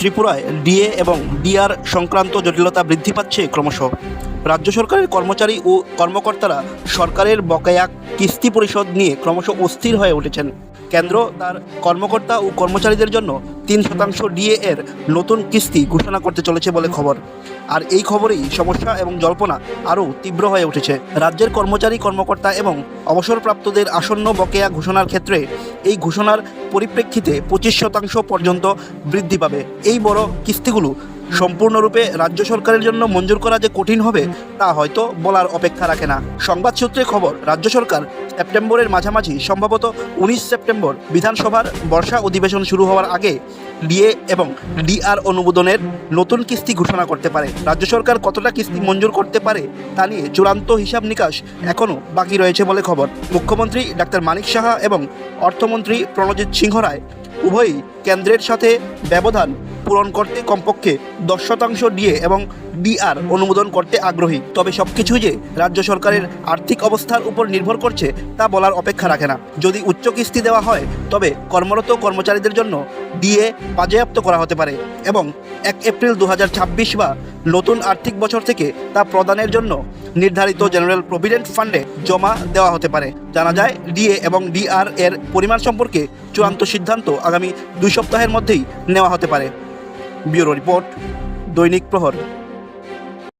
ত্রিপুরায় ডিএ এবং ডিআর সংক্রান্ত জটিলতা বৃদ্ধি পাচ্ছে ক্রমশ। রাজ্য সরকারের কর্মচারী ও কর্মকর্তারা সরকারের বকেয়া কিস্তি পরিশোধ নিয়ে ক্রমশ অস্থির হয়ে উঠেছেন। কেন্দ্র তার কর্মকর্তা ও কর্মচারীদের জন্য তিন শতাংশ ডিএ এর নতুন কিস্তি ঘোষণা করতে চলেছে বলে খবর। আর এই খবরেই সমস্যা এবং জল্পনা আরও তীব্র হয়ে উঠেছে। রাজ্যের কর্মচারী, কর্মকর্তা এবং অবসরপ্রাপ্তদের আসন্ন বকেয়া ঘোষণার ক্ষেত্রে এই ঘোষণার পরিপ্রেক্ষিতে পঁচিশ শতাংশ পর্যন্ত বৃদ্ধি পাবে। এই বড় কিস্তিগুলো সম্পূর্ণরূপে রাজ্য সরকারের জন্য মঞ্জুর করা যে কঠিন হবে, তা হয়তো বলার অপেক্ষা রাখে না। সংবাদ সূত্রে খবর, রাজ্য সরকার সেপ্টেম্বরের মাঝামাঝি, সম্ভবত উনিশ সেপ্টেম্বর, বিধানসভার বর্ষা অধিবেশন শুরু হওয়ার আগে ডিএ এবং ডিআর অনুমোদনের নতুন কিস্তি ঘোষণা করতে পারে। রাজ্য সরকার কতটা কিস্তি মঞ্জুর করতে পারে, তা নিয়ে চূড়ান্ত হিসাব নিকাশ এখনও বাকি রয়েছে বলে খবর। মুখ্যমন্ত্রী ডাক্তার মানিক সাহা এবং অর্থমন্ত্রী প্রণজিৎ সিংহ রায় উভয়ই কেন্দ্রের সাথে ব্যবধান পূরণ করতে কমপক্ষে দশ শতাংশ ডিএ এবং ডিআর অনুমোদন করতে আগ্রহী। তবে সব কিছুই যে রাজ্য সরকারের আর্থিক অবস্থার উপর নির্ভর করছে তা বলার অপেক্ষা রাখে না। যদি উচ্চ কিস্তি দেওয়া হয়, তবে কর্মরত কর্মচারীদের জন্য ডিএ বাজেয়াপ্ত করা হতে পারে এবং এক এপ্রিল দু হাজার ছাব্বিশ বা নতুন আর্থিক বছর থেকে তা প্রদানের জন্য নির্ধারিত জেনারেল প্রভিডেন্ট ফান্ডে জমা দেওয়া হতে পারে। জানা যায়, ডিএ এবং ডিআর এর পরিমাণ সম্পর্কে চূড়ান্ত সিদ্ধান্ত আগামী দুই সপ্তাহের মধ্যেই নেওয়া হতে পারে। ব্যুরো রিপোর্ট দৈনিক প্রহর।